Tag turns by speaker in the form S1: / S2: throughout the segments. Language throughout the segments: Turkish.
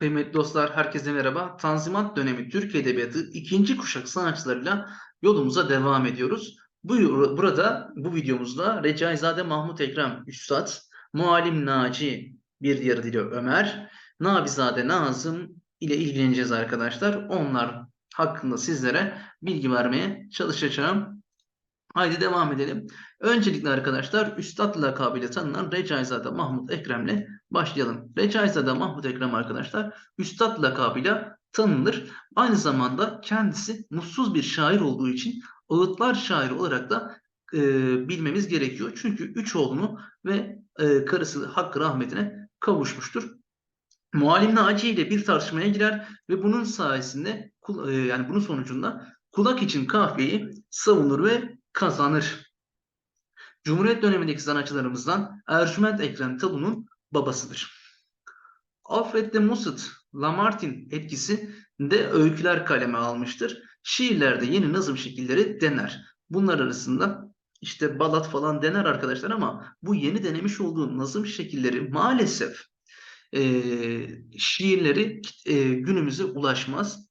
S1: Kıymetli dostlar, herkese merhaba. Tanzimat dönemi Türk Edebiyatı ikinci kuşak sanatçılarıyla yolumuza devam ediyoruz. Bu burada bu videomuzda Recaizade Mahmut Ekrem Üstad, Muallim Naci bir diğer dili Ömer, Nabizade Nazım ile ilgileneceğiz arkadaşlar. Onlar hakkında sizlere bilgi vermeye çalışacağım. Haydi devam edelim. Öncelikle arkadaşlar Üstad lakabıyla tanınan Recaizade Mahmut Ekrem'le başlayalım. Recaizade Mahmut Ekrem arkadaşlar Üstad lakabıyla tanınır. Aynı zamanda kendisi mutsuz bir şair olduğu için ağıtlar şairi olarak da e, bilmemiz gerekiyor. Çünkü üç oğlunu ve e, karısı Hakkı rahmetine kavuşmuştur. Muallim Naci ile bir tartışmaya girer ve bunun sayesinde e, yani bunun sonucunda kulak için kafiyeyi savunur ve kazanır. Cumhuriyet dönemindeki sanatçılarımızdan Ercüment Ekrem Talu'nun babasıdır. Alfred de Musset, Lamartine etkisi de öyküler kaleme almıştır. Şiirlerde yeni nazım şekilleri dener. Bunlar arasında işte balat falan dener arkadaşlar ama bu yeni denemiş olduğu nazım şekilleri maalesef e, şiirleri e, günümüze ulaşmaz.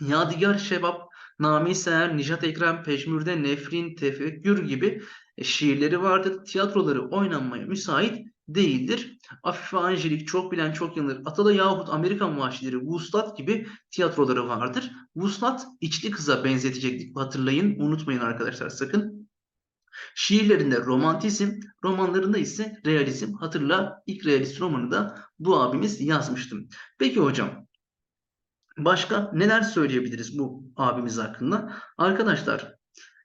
S1: Yadigar Şebap Nami Seher, Nijat Ekrem, Peşmürde, Nefrin, Tefekkür gibi e, şiirleri vardır. Tiyatroları oynanmaya müsait değildir. Afife Angelik, Çok Bilen Çok Yanılır, Atala yahut Amerikan Muhaşileri, Vuslat gibi tiyatroları vardır. Vuslat içli kıza benzetecektik. Hatırlayın, unutmayın arkadaşlar sakın. Şiirlerinde romantizm, romanlarında ise realizm. Hatırla ilk realist romanı da bu abimiz yazmıştım. Peki hocam Başka neler söyleyebiliriz bu abimiz hakkında? Arkadaşlar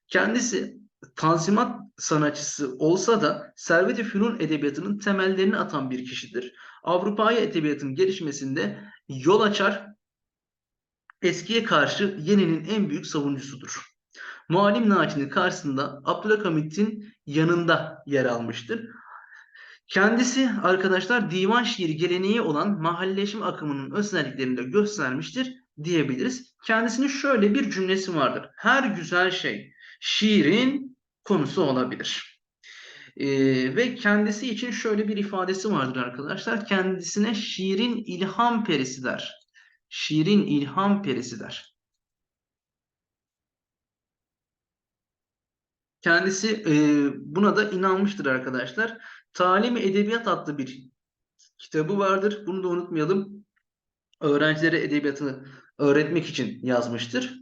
S1: kendisi tanzimat sanatçısı olsa da Servet-i Fünun edebiyatının temellerini atan bir kişidir. Avrupa'ya edebiyatın gelişmesinde yol açar, eskiye karşı yeninin en büyük savunucusudur. Muallim Naci'nin karşısında Abdülhamit'in yanında yer almıştır. Kendisi arkadaşlar divan şiiri geleneği olan mahalleşme akımının özelliklerini de göstermiştir diyebiliriz. Kendisinin şöyle bir cümlesi vardır. Her güzel şey şiirin konusu olabilir. Ee, ve kendisi için şöyle bir ifadesi vardır arkadaşlar. Kendisine şiirin ilham perisi der. Şiirin ilham perisi der. Kendisi e, buna da inanmıştır arkadaşlar. Talim Edebiyat adlı bir kitabı vardır. Bunu da unutmayalım. Öğrencilere edebiyatını öğretmek için yazmıştır.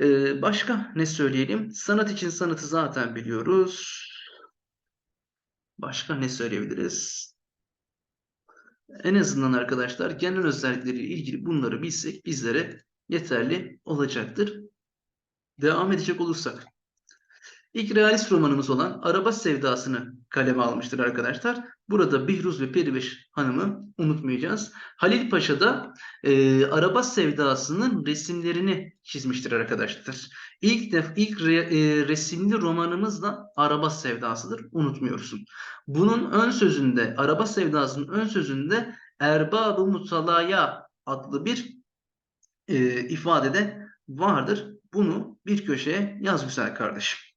S1: Ee, başka ne söyleyelim? Sanat için sanatı zaten biliyoruz. Başka ne söyleyebiliriz? En azından arkadaşlar genel özellikleriyle ilgili bunları bilsek bizlere yeterli olacaktır. Devam edecek olursak. İlk realist romanımız olan Araba Sevdası'nı kaleme almıştır arkadaşlar. Burada Bihruz ve Periveş Hanım'ı unutmayacağız. Halil Paşa da e, Araba Sevdası'nın resimlerini çizmiştir arkadaşlar. İlk def ilk re, e, resimli romanımız da Araba Sevdası'dır. Unutmuyorsun. Bunun ön sözünde, Araba Sevdası'nın ön sözünde Erbab-ı Mutalaya adlı bir e, ifadede vardır. Bunu bir köşeye yaz güzel kardeşim.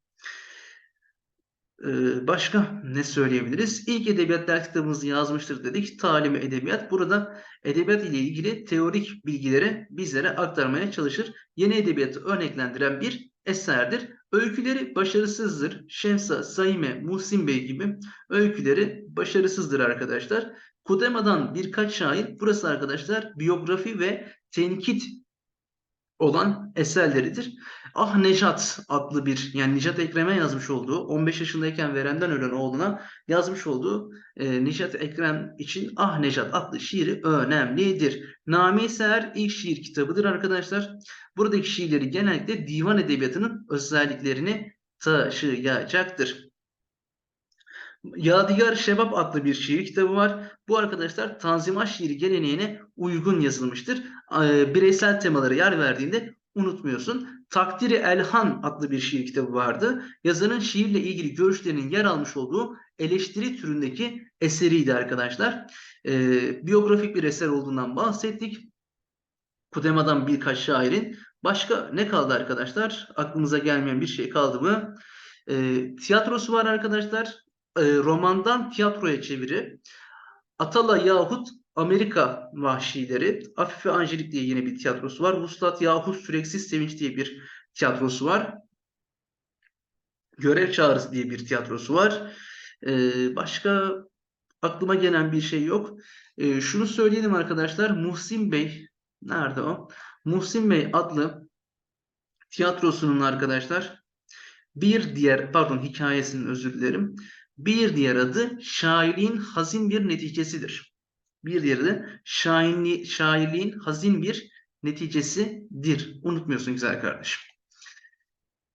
S1: Ee, başka ne söyleyebiliriz? İlk edebiyat ders kitabımızı yazmıştır dedik. Talim edebiyat. Burada edebiyat ile ilgili teorik bilgileri bizlere aktarmaya çalışır. Yeni edebiyatı örneklendiren bir eserdir. Öyküleri başarısızdır. Şemsa, Saime, Muhsin Bey gibi öyküleri başarısızdır arkadaşlar. Kudema'dan birkaç şair. Burası arkadaşlar biyografi ve tenkit olan eserleridir. Ah Necat adlı bir yani Necat Ekrem'e yazmış olduğu 15 yaşındayken verenden ölen oğluna yazmış olduğu e, Necat Ekrem için Ah Necat adlı şiiri önemlidir. Nami Seher ilk şiir kitabıdır arkadaşlar. Buradaki şiirleri genellikle divan edebiyatının özelliklerini taşıyacaktır. Yadigar Şebap adlı bir şiir kitabı var. Bu arkadaşlar Tanzimat şiiri geleneğine uygun yazılmıştır. Bireysel temaları yer verdiğinde unutmuyorsun. Takdiri Elhan adlı bir şiir kitabı vardı. Yazarın şiirle ilgili görüşlerinin yer almış olduğu eleştiri türündeki eseriydi arkadaşlar. Ee, biyografik bir eser olduğundan bahsettik. Kudema'dan birkaç şairin. Başka ne kaldı arkadaşlar? Aklımıza gelmeyen bir şey kaldı mı? Ee, tiyatrosu var arkadaşlar. Ee, romandan tiyatroya çeviri. Atala yahut Amerika Vahşileri, Afife Angelik diye yeni bir tiyatrosu var. Vuslat Yahut Süreksiz Sevinç diye bir tiyatrosu var. Görev Çağrısı diye bir tiyatrosu var. Ee, başka aklıma gelen bir şey yok. Ee, şunu söyleyelim arkadaşlar. Muhsin Bey, nerede o? Muhsin Bey adlı tiyatrosunun arkadaşlar bir diğer, pardon hikayesinin özür dilerim. Bir diğer adı şairliğin hazin bir neticesidir. Bir diğeri de şairli, şairliğin hazin bir neticesidir. Unutmuyorsun güzel kardeşim.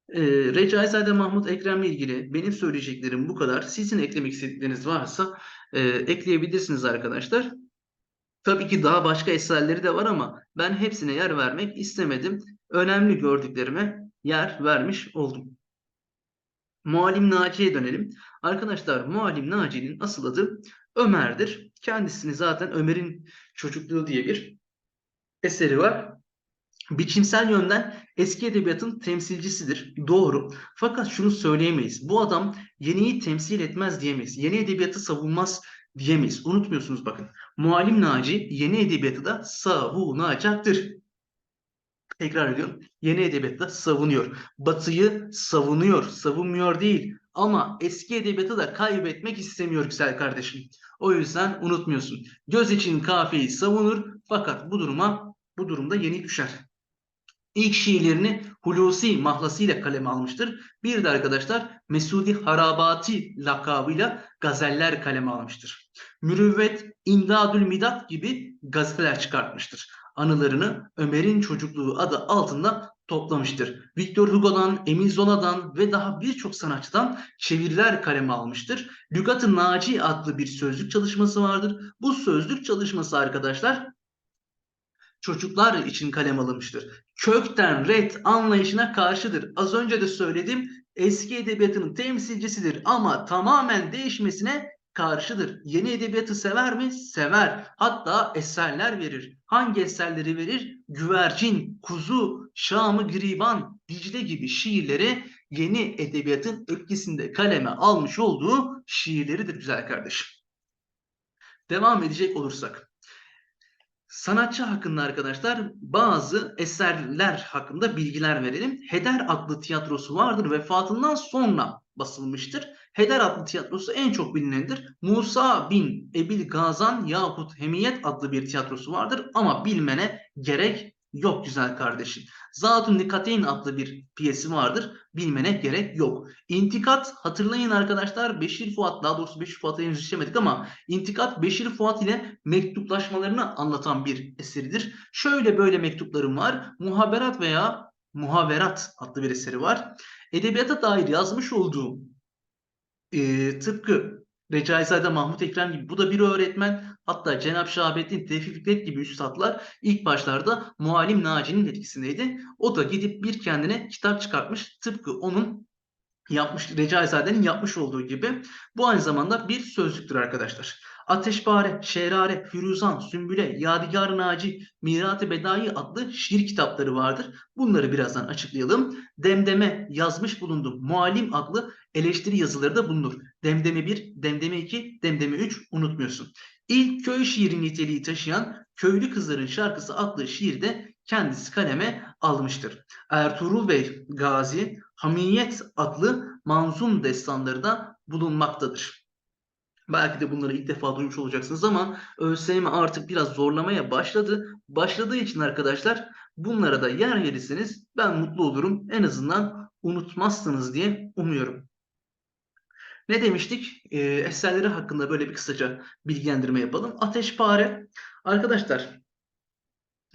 S1: Ee, Recaizade Mahmut Ekrem'le ilgili benim söyleyeceklerim bu kadar. Sizin eklemek istedikleriniz varsa e, ekleyebilirsiniz arkadaşlar. Tabii ki daha başka eserleri de var ama ben hepsine yer vermek istemedim. Önemli gördüklerime yer vermiş oldum. Muallim Naci'ye dönelim. Arkadaşlar Muallim Naci'nin asıl adı Ömer'dir. Kendisini zaten Ömer'in Çocukluğu diye bir eseri var. Biçimsel yönden eski edebiyatın temsilcisidir. Doğru. Fakat şunu söyleyemeyiz. Bu adam yeniyi temsil etmez diyemeyiz. Yeni edebiyatı savunmaz diyemeyiz. Unutmuyorsunuz bakın. Muallim Naci yeni edebiyatı da savunacaktır. Tekrar ediyorum. Yeni edebiyatı savunuyor. Batıyı savunuyor. Savunmuyor değil. Ama eski edebiyatı da kaybetmek istemiyor güzel kardeşim. O yüzden unutmuyorsun. Göz için kafiyeyi savunur fakat bu duruma bu durumda yeni düşer. İlk şiirlerini Hulusi mahlasıyla kaleme almıştır. Bir de arkadaşlar Mesudi Harabati lakabıyla gazeller kaleme almıştır. Mürüvvet, İmdadül Midat gibi gazeteler çıkartmıştır. Anılarını Ömer'in Çocukluğu adı altında toplamıştır. Victor Hugo'dan, Emil Zola'dan ve daha birçok sanatçıdan çeviriler kaleme almıştır. Lügat-ı Naci adlı bir sözlük çalışması vardır. Bu sözlük çalışması arkadaşlar çocuklar için kalem alınmıştır. Kökten red anlayışına karşıdır. Az önce de söyledim eski edebiyatının temsilcisidir ama tamamen değişmesine karşıdır. Yeni edebiyatı sever mi? Sever. Hatta eserler verir. Hangi eserleri verir? Güvercin, Kuzu, Şamı Griban, Dicle gibi şiirleri yeni edebiyatın etkisinde kaleme almış olduğu şiirleridir güzel kardeşim. Devam edecek olursak. Sanatçı hakkında arkadaşlar bazı eserler hakkında bilgiler verelim. Heder adlı tiyatrosu vardır. Vefatından sonra basılmıştır. Heder adlı tiyatrosu en çok bilinendir. Musa bin Ebil Gazan yahut Hemiyet adlı bir tiyatrosu vardır ama bilmene gerek yok güzel kardeşim. Zatun Nikateyn adlı bir piyesi vardır. Bilmene gerek yok. İntikat hatırlayın arkadaşlar Beşir Fuat daha doğrusu Beşir Fuat'a henüz işlemedik ama İntikat Beşir Fuat ile mektuplaşmalarını anlatan bir eseridir. Şöyle böyle mektuplarım var. Muhaberat veya Muhaverat adlı bir eseri var. Edebiyata dair yazmış olduğum e, tıpkı Recaizade Mahmut Ekrem gibi bu da bir öğretmen. Hatta Cenab-ı Şahabettin, Tevfik Fikret gibi üstadlar ilk başlarda Muallim Naci'nin etkisindeydi. O da gidip bir kendine kitap çıkartmış. Tıpkı onun yapmış, Recaizade'nin yapmış olduğu gibi. Bu aynı zamanda bir sözlüktür arkadaşlar. Ateşpare, Şerare, Firuzan, Sümbüle, Yadigar Naci, Mirat-ı Bedai adlı şiir kitapları vardır. Bunları birazdan açıklayalım. Demdeme yazmış bulundum. Muallim adlı eleştiri yazıları da bulunur. Demdeme 1, Demdeme 2, Demdeme 3 unutmuyorsun. İlk köy şiiri niteliği taşıyan Köylü Kızların Şarkısı adlı şiirde kendisi kaleme almıştır. Ertuğrul Bey Gazi Hamiyet adlı manzum destanları da bulunmaktadır. Belki de bunları ilk defa duymuş olacaksınız ama ÖSYM artık biraz zorlamaya başladı. Başladığı için arkadaşlar bunlara da yer verirseniz ben mutlu olurum. En azından unutmazsınız diye umuyorum. Ne demiştik? Ee, eserleri hakkında böyle bir kısaca bilgilendirme yapalım. Ateşpare. Arkadaşlar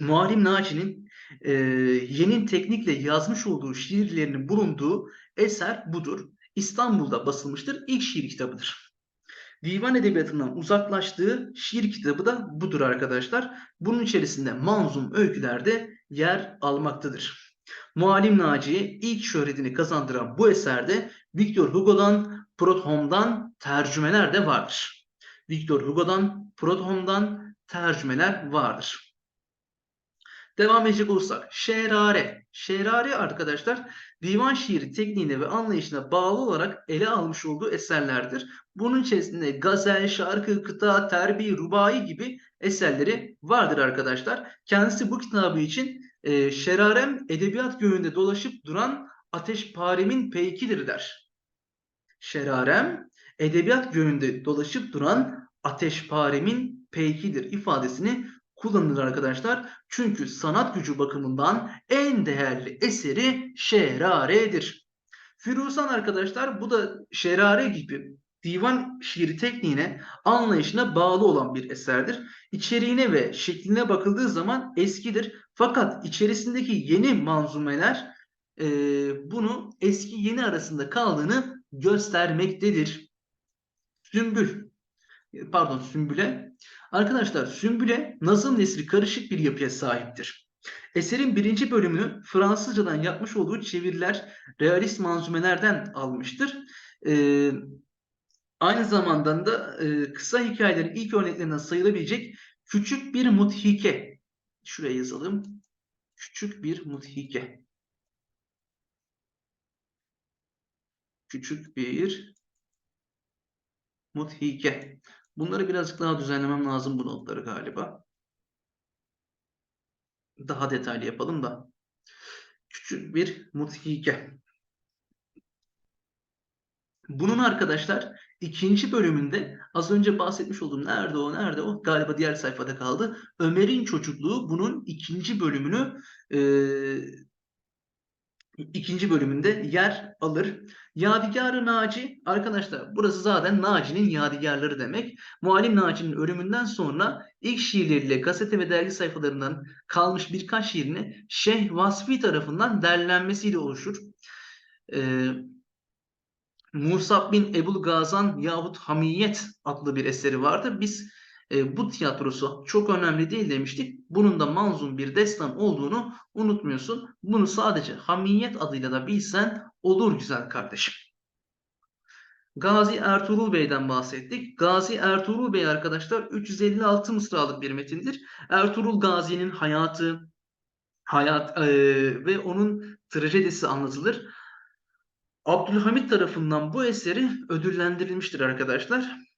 S1: Muharrim Naci'nin e, yeni teknikle yazmış olduğu şiirlerinin bulunduğu eser budur. İstanbul'da basılmıştır. İlk şiir kitabıdır. Divan edebiyatından uzaklaştığı şiir kitabı da budur arkadaşlar. Bunun içerisinde manzum öykülerde yer almaktadır. Muallim Naci'ye ilk şöhretini kazandıran bu eserde Victor Hugo'dan, Prudhomme'dan tercümeler de vardır. Victor Hugo'dan, Prudhomme'dan tercümeler vardır. Devam edecek olursak şerare. Şerare arkadaşlar divan şiiri tekniğine ve anlayışına bağlı olarak ele almış olduğu eserlerdir. Bunun içerisinde gazel, şarkı, kıta, terbi, rubai gibi eserleri vardır arkadaşlar. Kendisi bu kitabı için e, şerarem edebiyat göğünde dolaşıp duran ateşparemin peykidir der. Şerarem edebiyat göğünde dolaşıp duran ateşparemin peykidir ifadesini kullanılır arkadaşlar. Çünkü sanat gücü bakımından en değerli eseri şeraredir. Firuzan arkadaşlar bu da şerare gibi divan şiiri tekniğine, anlayışına bağlı olan bir eserdir. İçeriğine ve şekline bakıldığı zaman eskidir. Fakat içerisindeki yeni manzumeler e, bunu eski yeni arasında kaldığını göstermektedir. Sümbül, pardon Sümbüle. Arkadaşlar Sümbüle nazım nesri karışık bir yapıya sahiptir. Eserin birinci bölümünü Fransızcadan yapmış olduğu çeviriler realist manzumelerden almıştır. Ee, aynı zamanda da e, kısa hikayelerin ilk örneklerinden sayılabilecek küçük bir muthike. Şuraya yazalım. Küçük bir muthike. Küçük bir muthike. Bunları birazcık daha düzenlemem lazım bu notları galiba. Daha detaylı yapalım da. Küçük bir muthike. Bunun arkadaşlar ikinci bölümünde az önce bahsetmiş olduğum nerede o nerede o galiba diğer sayfada kaldı. Ömer'in çocukluğu bunun ikinci bölümünü e, ikinci bölümünde yer alır. Yadigar-ı Naci arkadaşlar burası zaten Naci'nin yadigarları demek. Muallim Naci'nin ölümünden sonra ilk şiirleriyle gazete ve dergi sayfalarından kalmış birkaç şiirini Şeyh Vasfi tarafından derlenmesiyle oluşur. Ee, Musab bin Ebul Gazan yahut Hamiyet adlı bir eseri vardır. Biz e, bu tiyatrosu çok önemli değil demiştik. Bunun da manzum bir destan olduğunu unutmuyorsun. Bunu sadece Hamiyet adıyla da bilsen olur güzel kardeşim. Gazi Ertuğrul Bey'den bahsettik. Gazi Ertuğrul Bey arkadaşlar 356 mısralık bir metindir. Ertuğrul Gazi'nin hayatı, hayat e, ve onun trajedisi anlatılır. Abdülhamit tarafından bu eseri ödüllendirilmiştir arkadaşlar.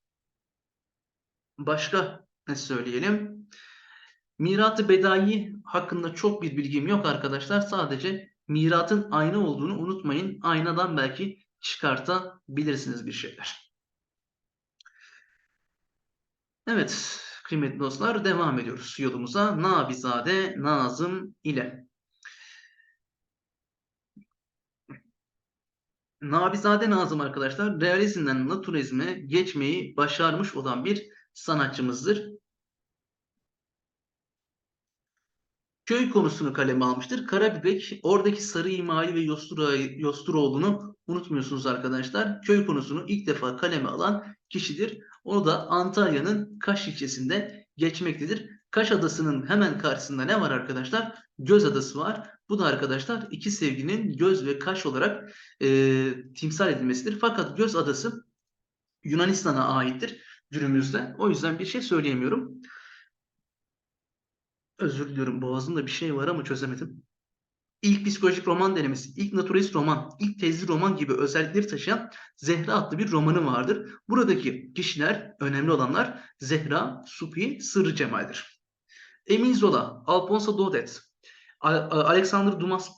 S1: Başka ne söyleyelim? Mirat-ı Bedai hakkında çok bir bilgim yok arkadaşlar. Sadece miratın ayna olduğunu unutmayın. Aynadan belki çıkartabilirsiniz bir şeyler. Evet kıymetli dostlar devam ediyoruz yolumuza. Nabizade Nazım ile. Nabizade Nazım arkadaşlar realizmden naturalizme geçmeyi başarmış olan bir sanatçımızdır. Köy konusunu kaleme almıştır. Karabibek oradaki Sarı İmali ve Yosturoğlu'nu unutmuyorsunuz arkadaşlar. Köy konusunu ilk defa kaleme alan kişidir. O da Antalya'nın Kaş ilçesinde geçmektedir. Kaş Adası'nın hemen karşısında ne var arkadaşlar? Göz Adası var. Bu da arkadaşlar iki sevginin göz ve kaş olarak e, timsal edilmesidir. Fakat Göz Adası Yunanistan'a aittir günümüzde. O yüzden bir şey söyleyemiyorum. Özür diliyorum boğazımda bir şey var ama çözemedim. İlk psikolojik roman denemesi, ilk naturalist roman, ilk tezli roman gibi özellikleri taşıyan Zehra adlı bir romanı vardır. Buradaki kişiler, önemli olanlar Zehra, Supi, Sırrı Cemal'dir. Emin Zola, Alfonso Daudet, Alexander Dumas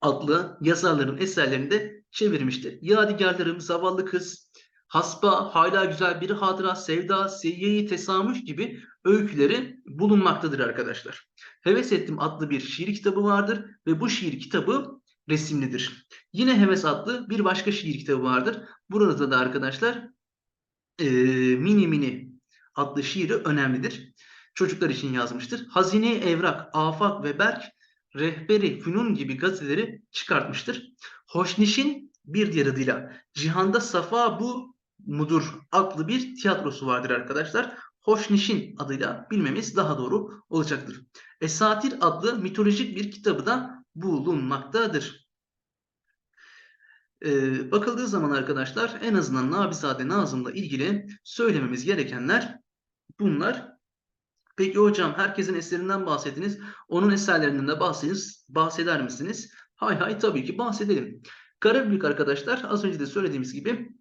S1: adlı yazarların eserlerini de çevirmiştir. Yadigarlarım, Zavallı Kız, Hasba, Hala Güzel Bir Hatıra, Sevda, Seyyeyi Tesamüh gibi öyküleri bulunmaktadır arkadaşlar. Heves Ettim adlı bir şiir kitabı vardır ve bu şiir kitabı resimlidir. Yine Heves adlı bir başka şiir kitabı vardır. Burada da arkadaşlar e, Mini Mini adlı şiiri önemlidir. Çocuklar için yazmıştır. Hazine Evrak, Afak ve Berk Rehberi Fünun gibi gazeteleri çıkartmıştır. Hoşniş'in bir diğer adıyla Cihanda Safa bu mudur adlı bir tiyatrosu vardır arkadaşlar. Hoşniş'in adıyla bilmemiz daha doğru olacaktır. Esatir adlı mitolojik bir kitabı da bulunmaktadır. Ee, bakıldığı zaman arkadaşlar en azından Nabizade Nazım'la ilgili söylememiz gerekenler bunlar. Peki hocam herkesin eserinden bahsettiniz. Onun eserlerinden de bahsediniz, bahseder misiniz? Hay hay tabii ki bahsedelim. Karabük arkadaşlar az önce de söylediğimiz gibi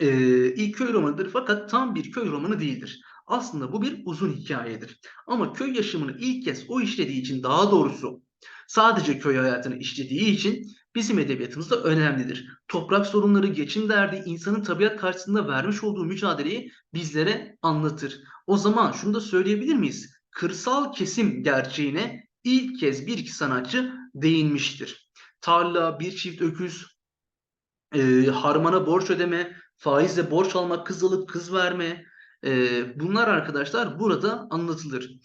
S1: e, ilk köy romanıdır fakat tam bir köy romanı değildir. Aslında bu bir uzun hikayedir. Ama köy yaşamını ilk kez o işlediği için daha doğrusu sadece köy hayatını işlediği için bizim edebiyatımızda önemlidir. Toprak sorunları, geçim derdi, insanın tabiat karşısında vermiş olduğu mücadeleyi bizlere anlatır. O zaman şunu da söyleyebilir miyiz? Kırsal kesim gerçeğine ilk kez bir iki sanatçı değinmiştir. Tarla, bir çift öküz, e, harmana borç ödeme, faizle borç almak, kız alıp kız verme, e, bunlar arkadaşlar burada anlatılır.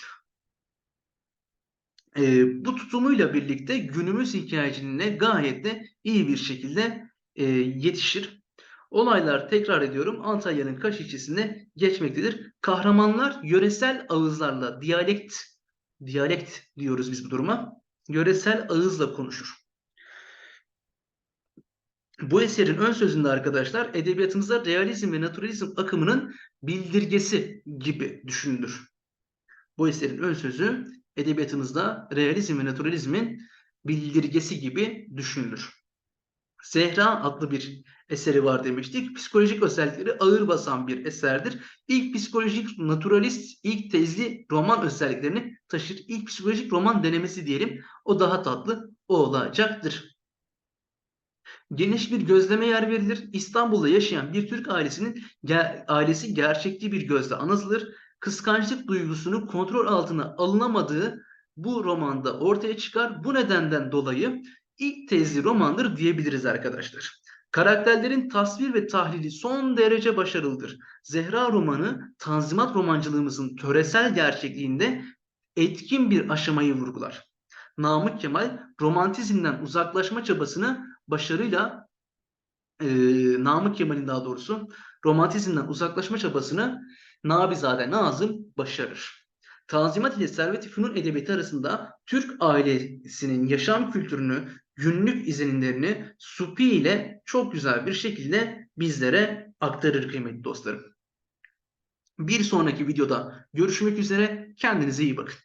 S1: E, bu tutumuyla birlikte günümüz hikayeciliğine gayet de iyi bir şekilde e, yetişir. Olaylar tekrar ediyorum Antalya'nın Kaş ilçesinde geçmektedir. Kahramanlar yöresel ağızlarla diyalekt diyalekt diyoruz biz bu duruma. Yöresel ağızla konuşur. Bu eserin ön sözünde arkadaşlar edebiyatımızda realizm ve naturalizm akımının bildirgesi gibi düşünülür. Bu eserin ön sözü edebiyatımızda realizm ve naturalizmin bildirgesi gibi düşünülür. Zehra adlı bir eseri var demiştik. Psikolojik özellikleri ağır basan bir eserdir. İlk psikolojik naturalist, ilk tezli roman özelliklerini taşır. İlk psikolojik roman denemesi diyelim. O daha tatlı olacaktır. Geniş bir gözleme yer verilir. İstanbul'da yaşayan bir Türk ailesinin ge ailesi gerçekçi bir gözle anlatılır. Kıskançlık duygusunu kontrol altına alınamadığı bu romanda ortaya çıkar. Bu nedenden dolayı ilk tezli romandır diyebiliriz arkadaşlar. Karakterlerin tasvir ve tahlili son derece başarılıdır. Zehra romanı Tanzimat romancılığımızın töresel gerçekliğinde etkin bir aşamayı vurgular. Namık Kemal romantizmden uzaklaşma çabasını başarıyla e, Namık Kemal'in daha doğrusu romantizmden uzaklaşma çabasını Nabizade Nazım başarır. Tanzimat ile Servet-i Fünun Edebiyatı arasında Türk ailesinin yaşam kültürünü, günlük izlenimlerini Supi ile çok güzel bir şekilde bizlere aktarır kıymetli dostlarım. Bir sonraki videoda görüşmek üzere. Kendinize iyi bakın.